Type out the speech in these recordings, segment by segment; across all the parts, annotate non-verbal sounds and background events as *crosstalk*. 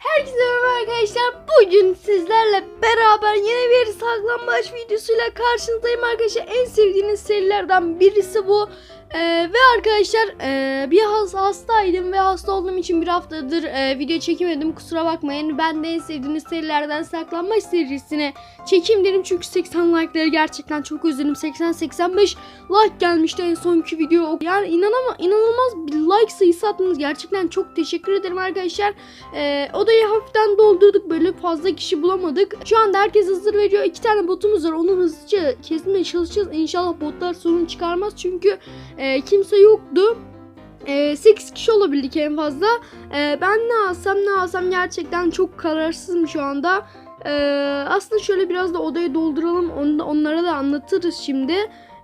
Herkese merhaba arkadaşlar. Bugün sizlerle beraber yeni bir saklambaç videosuyla karşınızdayım arkadaşlar. En sevdiğiniz serilerden birisi bu. Ee, ve arkadaşlar e, bir has hastaydım ve hasta olduğum için bir haftadır e, video çekemedim. Kusura bakmayın. Ben de en sevdiğiniz serilerden saklanmaç serisine çekeyim dedim. Çünkü 80 like'ları gerçekten çok özledim. 80-85 like gelmişti en sonki video. Yani inanama, inanılmaz bir like sayısı attınız. Gerçekten çok teşekkür ederim arkadaşlar. Ee, odayı hafiften doldurduk böyle fazla kişi bulamadık. Şu anda herkes hazır veriyor. İki tane botumuz var. Onu hızlıca kesmeye çalışacağız. İnşallah botlar sorun çıkarmaz. Çünkü e, kimse yoktu. E, 8 kişi olabildik en fazla. E, ben ne alsam ne alsam gerçekten çok kararsızım şu anda. E, aslında şöyle biraz da odayı dolduralım. Onu onlara da anlatırız şimdi.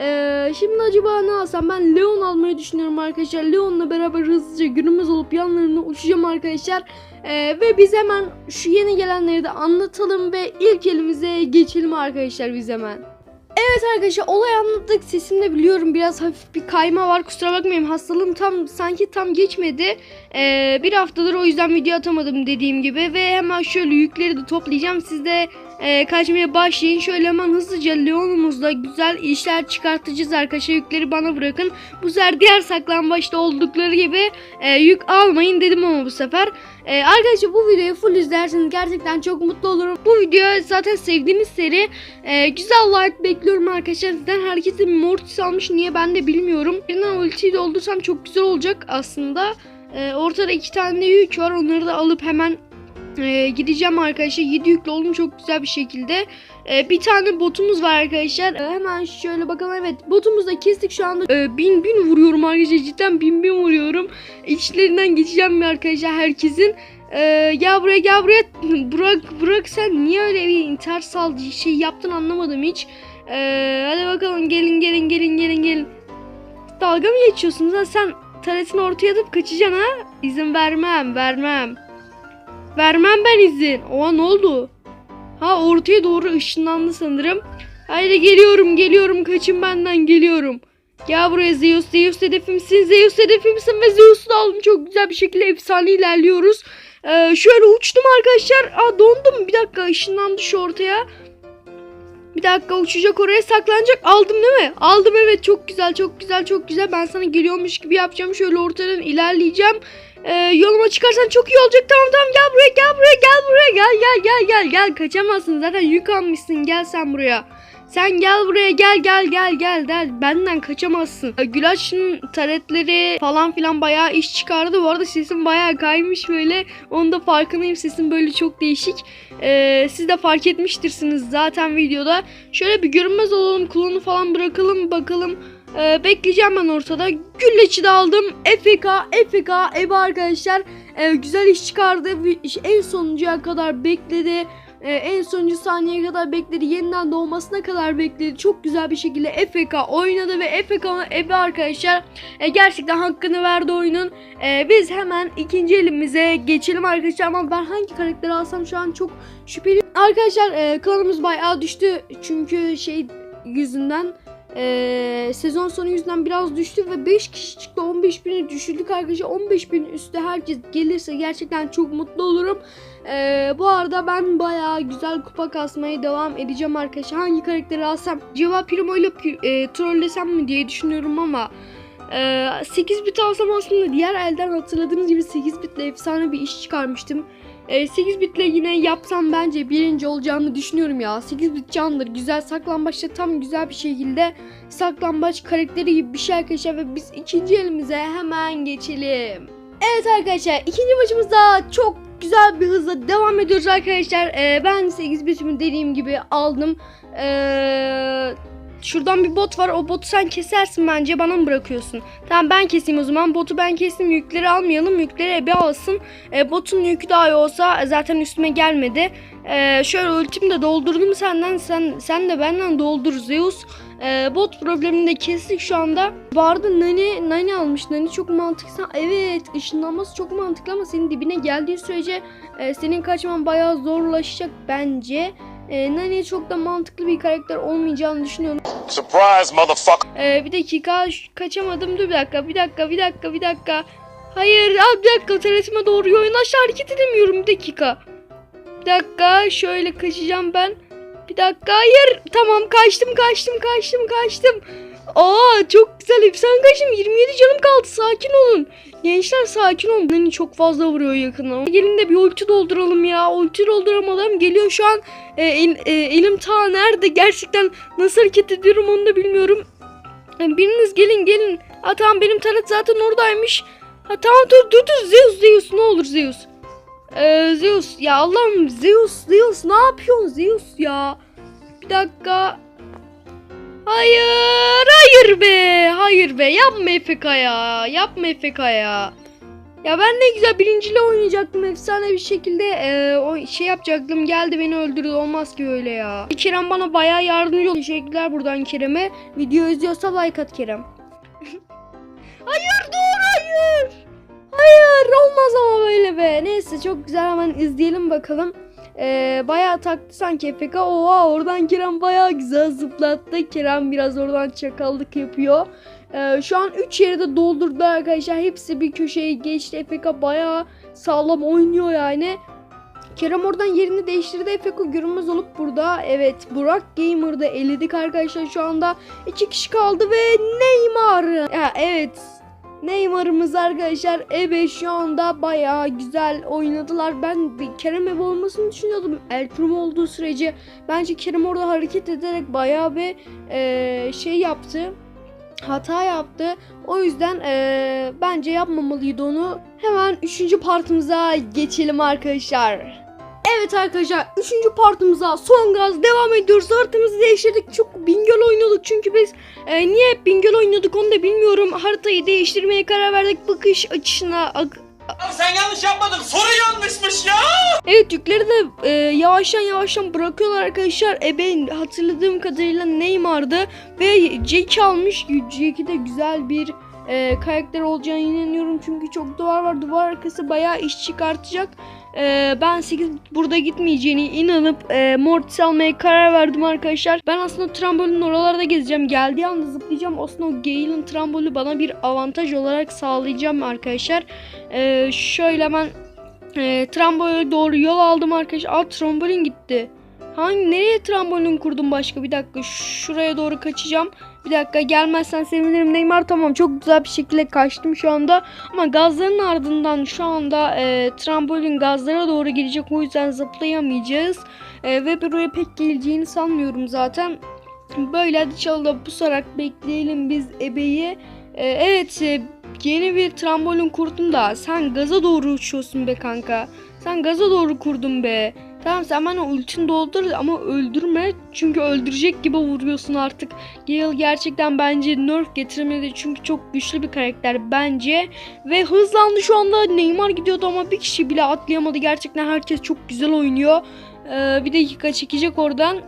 Ee, şimdi acaba ne alsam ben Leon almayı düşünüyorum arkadaşlar. Leon'la beraber hızlıca günümüz olup yanlarına uçacağım arkadaşlar. Ee, ve biz hemen şu yeni gelenleri de anlatalım ve ilk elimize geçelim arkadaşlar biz hemen. Evet arkadaşlar olay anlattık. Sesimde biliyorum biraz hafif bir kayma var. Kusura bakmayın hastalığım tam sanki tam geçmedi. Ee, bir haftadır o yüzden video atamadım dediğim gibi. Ve hemen şöyle yükleri de toplayacağım. Siz de e, kaçmaya başlayın şöyle hemen hızlıca Leon'umuzla güzel işler çıkartacağız arkadaşlar yükleri bana bırakın bu sefer diğer saklambaçta oldukları gibi e, yük almayın dedim ama bu sefer ee, arkadaşlar bu videoyu full izlerseniz gerçekten çok mutlu olurum. Bu video zaten sevdiğiniz seri. Ee, güzel like bekliyorum arkadaşlar. Sizden herkese mortis almış. Niye ben de bilmiyorum. Birinden ultiyi doldursam çok güzel olacak aslında. Ee, ortada iki tane de yük var. Onları da alıp hemen e, gideceğim arkadaşlar. 7 yüklü oldum çok güzel bir şekilde. Ee, bir tane botumuz var arkadaşlar. Ee, hemen şöyle bakalım. Evet botumuzu da kestik şu anda. Ee, bin bin vuruyorum arkadaşlar. Cidden bin bin vuruyorum. İçlerinden geçeceğim bir arkadaşlar herkesin. Ee, gel buraya gel buraya. *laughs* Burak, Burak sen niye öyle bir intihar sal şey yaptın anlamadım hiç. Ee, hadi bakalım gelin gelin gelin gelin gelin. Dalga mı geçiyorsunuz lan sen taretini ortaya atıp kaçacaksın ha? İzin vermem vermem. Vermem ben izin. Oha ne oldu? Ha ortaya doğru ışınlandı sanırım. Haydi geliyorum geliyorum kaçın benden geliyorum. Gel buraya Zeus. Zeus hedefimsin. Zeus hedefimsin ve Zeus'u da aldım. Çok güzel bir şekilde efsane ilerliyoruz. Ee, şöyle uçtum arkadaşlar. Aa dondum. Bir dakika ışınlandı şu ortaya. Bir dakika uçacak oraya saklanacak. Aldım değil mi? Aldım evet çok güzel çok güzel çok güzel. Ben sana geliyormuş gibi yapacağım. Şöyle ortadan ilerleyeceğim. Ee, yoluma çıkarsan çok iyi olacak. Tamam tamam gel buraya gel buraya gel buraya gel gel gel gel gel. Kaçamazsın zaten yük almışsın. Gel sen buraya. Sen gel buraya gel gel gel gel gel. Benden kaçamazsın. Gülaç'ın taretleri falan filan bayağı iş çıkardı. Bu arada sesim bayağı kaymış böyle. Onun da farkındayım. Sesim böyle çok değişik. Ee, siz de fark etmiştirsiniz zaten videoda. Şöyle bir görünmez olalım. Kulunu falan bırakalım bakalım. Ee, bekleyeceğim ben ortada. Güllaç'ı da aldım. FK, FK, Ebe arkadaşlar. Ee, güzel iş çıkardı. En sonuncuya kadar bekledi. Ee, en sonuncu saniyeye kadar bekledi. Yeniden doğmasına kadar bekledi. Çok güzel bir şekilde FK oynadı ve FK'nın Ebe arkadaşlar e, gerçekten hakkını verdi oyunun. E, biz hemen ikinci elimize geçelim arkadaşlar ama ben hangi karakteri alsam şu an çok şüpheli. Arkadaşlar e, klanımız bayağı düştü çünkü şey yüzünden e, sezon sonu yüzünden biraz düştü ve 5 kişi çıktı 15 bini düşürdük arkadaşlar 15 bin üstü herkes gelirse gerçekten çok mutlu olurum. E, bu arada ben bayağı güzel kupa kasmaya devam edeceğim arkadaşlar. Hangi karakteri alsam? Cevap Primo ile e, trollesem mi diye düşünüyorum ama e, 8 bit alsam aslında diğer elden hatırladığınız gibi 8 bitle efsane bir iş çıkarmıştım. E, 8 bitle yine yapsam bence birinci olacağını düşünüyorum ya. 8 bit candır. Güzel saklambaçta tam güzel bir şekilde saklambaç karakteri gibi bir şey arkadaşlar ve biz ikinci elimize hemen geçelim. Evet arkadaşlar ikinci maçımızda çok güzel bir hızla devam ediyoruz arkadaşlar. Ee, ben 8 bitimi dediğim gibi aldım. Ee, şuradan bir bot var. O botu sen kesersin bence. Bana mı bırakıyorsun? Tamam ben keseyim o zaman. Botu ben kestim. Yükleri almayalım. Yükleri ebe alsın. Ee, botun yükü daha iyi olsa zaten üstüme gelmedi. Ee, şöyle ultimi de doldurdum senden. Sen sen de benden doldur Zeus. Ee, bot problemini de kestik şu anda. Arada Nani, Nani almış. Nani çok mantıklı. Evet ışınlanması çok mantıklı ama senin dibine geldiği sürece e, senin kaçman bayağı zorlaşacak bence. E, Nani çok da mantıklı bir karakter olmayacağını düşünüyorum. Surprise, motherfucker. Ee, bir dakika kaçamadım. Dur bir dakika bir dakika bir dakika bir dakika. Hayır abi bir dakika taretime doğru yoğunlaş hareket edemiyorum bir dakika. Bir dakika şöyle kaçacağım ben. Bir dakika hayır tamam kaçtım kaçtım kaçtım kaçtım. Aa çok güzel efsane kaçtım 27 canım kaldı sakin olun. Gençler sakin olun. Beni çok fazla vuruyor yakından. Gelin de bir ulti dolduralım ya. Ulti dolduramadım. Geliyor şu an. E, el- e, elim ta nerede? Gerçekten nasıl hareket ediyorum onu da bilmiyorum. E, biriniz gelin gelin. Ha tamam benim taret zaten oradaymış. Ha tamam dur dur dur Zeus Zeus ne olur Zeus. Ee, Zeus ya Allah'ım Zeus Zeus ne yapıyorsun Zeus ya? Bir dakika. Hayır hayır be hayır be yapma FK ya yapma FK ya. Ya ben ne güzel birinciyle oynayacaktım efsane bir şekilde e, o şey yapacaktım geldi beni öldürdü olmaz ki öyle ya. Kerem bana bayağı yardımcı oldu. Teşekkürler buradan Kerem'e. Video izliyorsa like at Kerem. *laughs* hayır dur hayır. Hayır olmaz ama böyle be. Neyse çok güzel hemen izleyelim bakalım. Ee, bayağı taktı sanki EPK. Oha oradan Kerem bayağı güzel zıplattı. Kerem biraz oradan çakallık yapıyor. Ee, şu an 3 yeri de doldurdu arkadaşlar. Hepsi bir köşeye geçti. EPK bayağı sağlam oynuyor yani. Kerem oradan yerini değiştirdi. Efeko görünmez olup burada. Evet Burak Gamer'da eledik arkadaşlar şu anda. iki kişi kaldı ve Neymar. Ya, evet Neymar'ımız arkadaşlar Ebe şu anda bayağı güzel oynadılar. Ben bir Kerem Ebe olmasını düşünüyordum. El Primo olduğu sürece bence Kerem orada hareket ederek bayağı bir eee, şey yaptı. Hata yaptı. O yüzden eee, bence yapmamalıydı onu. Hemen 3. partımıza geçelim arkadaşlar. Evet arkadaşlar 3. partımıza son gaz devam ediyoruz. Haritamızı değiştirdik. Çok bingöl oynuyorduk çünkü biz e, niye hep bingöl oynuyorduk onu da bilmiyorum. Haritayı değiştirmeye karar verdik. Bakış açısına Abi sen yanlış yapmadın. Soru yanlışmış ya. Evet yükleri de e, yavaştan yavaştan bırakıyorlar arkadaşlar. E ben hatırladığım kadarıyla Neymar'dı ve Jack almış. Jack'i de güzel bir e, karakter olacağına inanıyorum. Çünkü çok duvar var. Duvar arkası bayağı iş çıkartacak. E, ben 8 burada gitmeyeceğini inanıp e, Mortis almaya karar verdim arkadaşlar. Ben aslında trambolün oralarda gezeceğim. Geldiği anda zıplayacağım. Aslında o Gale'ın trambolü bana bir avantaj olarak sağlayacağım arkadaşlar. E, şöyle hemen e, trambolin doğru yol aldım arkadaşlar. Aa trambolin gitti. Hangi nereye trambolin kurdum başka? Bir dakika şuraya doğru kaçacağım. Bir dakika gelmezsen sevinirim Neymar. Tamam çok güzel bir şekilde kaçtım şu anda. Ama gazların ardından şu anda e, trambolin gazlara doğru gelecek. O yüzden zıplayamayacağız. E, ve buraya pek geleceğini sanmıyorum zaten. Böyle çalda pusarak bekleyelim biz ebeyi. E, evet e, yeni bir trambolin kurdum da sen gaza doğru uçuyorsun be kanka. Sen gaza doğru kurdun be. Tamam sen bana ultin doldur ama öldürme. Çünkü öldürecek gibi vuruyorsun artık. Gale gerçekten bence nerf getirmedi. Çünkü çok güçlü bir karakter bence. Ve hızlandı şu anda. Neymar gidiyordu ama bir kişi bile atlayamadı. Gerçekten herkes çok güzel oynuyor. Ee, bir dakika çekecek oradan.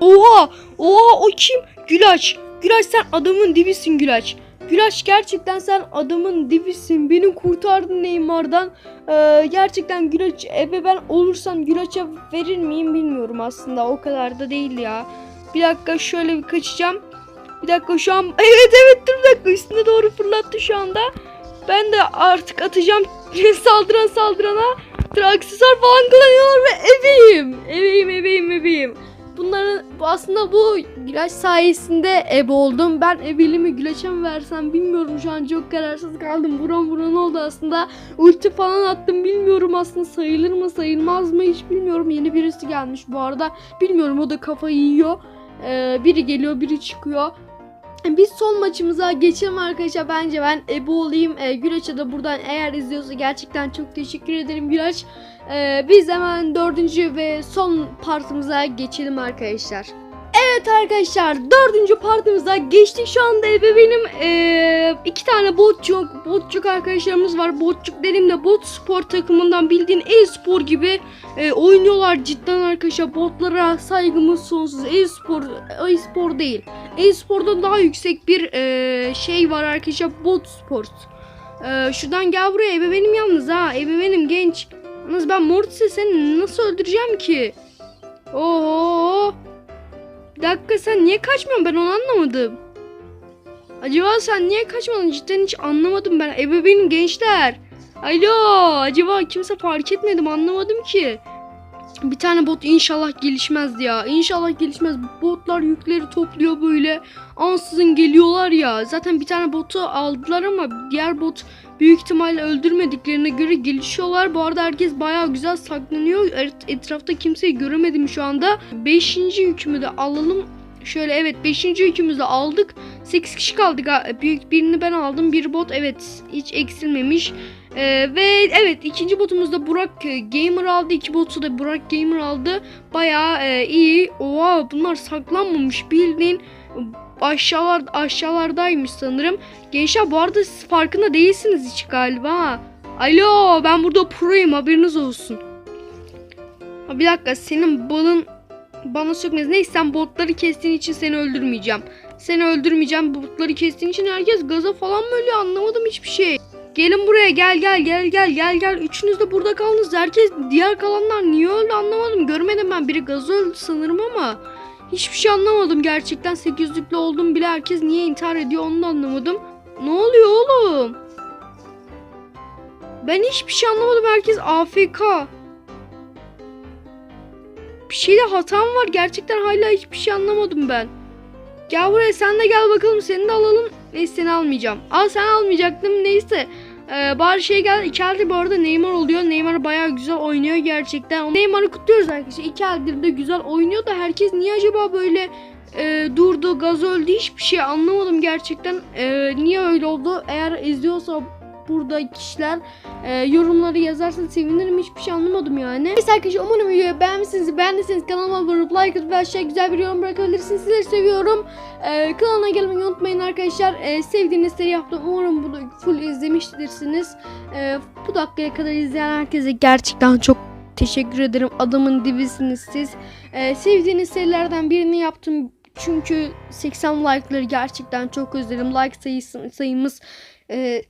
Oha! Oha o kim? Gülaç. Gülaç sen adamın dibisin Gülaç. Gülaç gerçekten sen adamın dibisin. Beni kurtardın Neymar'dan. Ee, gerçekten Gülaç eve ben olursam Gülaç'a verir miyim bilmiyorum aslında. O kadar da değil ya. Bir dakika şöyle bir kaçacağım. Bir dakika şu an *laughs* evet evet dur bir dakika üstüne doğru fırlattı şu anda. Ben de artık atacağım *laughs* saldıran saldırana. Aksesuar falan kullanıyorlar ve ebeyim. Bunların bu aslında bu güleç sayesinde ebe oldum. Ben ebelimi güleçe mi versem bilmiyorum şu an çok kararsız kaldım. Buram buran oldu aslında. Ulti falan attım bilmiyorum aslında sayılır mı sayılmaz mı hiç bilmiyorum. Yeni birisi gelmiş bu arada. Bilmiyorum o da kafayı yiyor. Ee, biri geliyor biri çıkıyor. Biz son maçımıza geçelim arkadaşlar. Bence ben Ebe olayım. Ee, Güleç'e de buradan eğer izliyorsa gerçekten çok teşekkür ederim Güleç. Ee, biz hemen dördüncü ve son partımıza geçelim arkadaşlar. Evet arkadaşlar dördüncü partımıza geçtik şu anda Ebe benim ee, iki tane botçuk, botçuk arkadaşlarımız var. Botçuk dediğimde bot spor takımından bildiğin e-spor gibi e, oynuyorlar cidden arkadaşlar. Botlara saygımız sonsuz. E-spor, e-spor değil. E-sporda daha yüksek bir e, şey var arkadaşlar. Bot sport. E, şuradan gel buraya. Ebe benim yalnız ha. Ebe benim genç. Yalnız ben Mortis'e seni nasıl öldüreceğim ki? Oo. Bir dakika sen niye kaçmıyorsun? Ben onu anlamadım. Acaba sen niye kaçmadın? Cidden hiç anlamadım ben. Ebeveynim gençler. Alo acaba kimse fark etmedi mi anlamadım ki. Bir tane bot inşallah gelişmez ya. İnşallah gelişmez. Botlar yükleri topluyor böyle. Ansızın geliyorlar ya. Zaten bir tane botu aldılar ama diğer bot büyük ihtimalle öldürmediklerine göre gelişiyorlar. Bu arada herkes bayağı güzel saklanıyor. Et- Etrafta kimseyi göremedim şu anda. Beşinci yükümü de alalım. Şöyle evet 5. yükümüzü aldık. 8 kişi kaldık. Büyük birini ben aldım. Bir bot evet hiç eksilmemiş. Ee, ve evet ikinci botumuz da Burak e, Gamer aldı. İki botu da Burak Gamer aldı. Bayağı e, iyi. Oha bunlar saklanmamış bildiğin aşağılar aşağılardaymış sanırım. Gençler bu arada siz farkında değilsiniz hiç galiba. Alo ben burada proyum haberiniz olsun. Bir dakika senin balın bana sökmez. Neyse sen botları kestiğin için seni öldürmeyeceğim. Seni öldürmeyeceğim. Botları kestiğin için herkes gaza falan mı ölüyor anlamadım hiçbir şey. Gelin buraya gel gel gel gel gel gel. Üçünüz de burada kaldınız. Herkes diğer kalanlar niye öldü anlamadım. Görmedim ben. Biri gazı öldü sanırım ama. Hiçbir şey anlamadım gerçekten. 800'lüklü oldum bile herkes niye intihar ediyor onu da anlamadım. Ne oluyor oğlum? Ben hiçbir şey anlamadım. Herkes AFK. Bir şeyde hatam var. Gerçekten hala hiçbir şey anlamadım ben. Gel buraya sen de gel bakalım seni de alalım. Neyse seni almayacağım. Al sen almayacaktım neyse. Ee, bari şey gel. İki bu arada Neymar oluyor. Neymar bayağı güzel oynuyor gerçekten. Neymar'ı kutluyoruz arkadaşlar. İki eldir de güzel oynuyor da herkes niye acaba böyle e, durdu, gaz öldü hiçbir şey anlamadım gerçekten. E, niye öyle oldu? Eğer izliyorsa burada kişiler e, yorumları yazarsanız sevinirim. Hiçbir şey anlamadım yani. Neyse arkadaşlar umarım videoyu beğenmişsiniz. Beğendiyseniz kanalıma abone olup like atıp ve aşağıya güzel bir yorum bırakabilirsiniz. Sizleri seviyorum. E, kanalına gelmeyi unutmayın arkadaşlar. E, sevdiğiniz seri yaptım. Umarım bunu full izlemiştirsiniz. E, bu dakikaya kadar izleyen herkese gerçekten çok teşekkür ederim. Adamın dibisiniz siz. E, sevdiğiniz serilerden birini yaptım. Çünkü 80 like'ları gerçekten çok özledim. Like sayısı, sayımız e,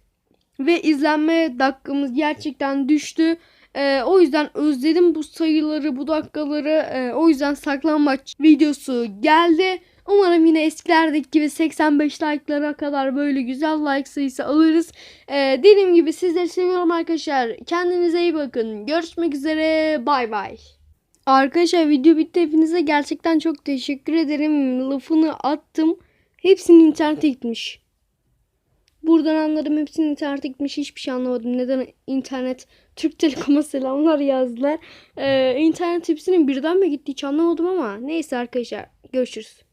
ve izlenme dakikamız gerçekten düştü. Ee, o yüzden özledim bu sayıları, bu dakikaları. Ee, o yüzden saklanmaç videosu geldi. Umarım yine eskilerdeki gibi 85 like'lara kadar böyle güzel like sayısı alırız. Ee, dediğim gibi sizleri seviyorum arkadaşlar. Kendinize iyi bakın. Görüşmek üzere. Bay bay. Arkadaşlar video bitti. Hepinize gerçekten çok teşekkür ederim. Lafını attım. Hepsinin internete gitmiş. Buradan anladım hepsinin internete gitmiş. Hiçbir şey anlamadım. Neden internet Türk Telekom'a selamlar yazdılar. Ee, internet hepsinin birden mi gitti hiç anlamadım ama neyse arkadaşlar görüşürüz.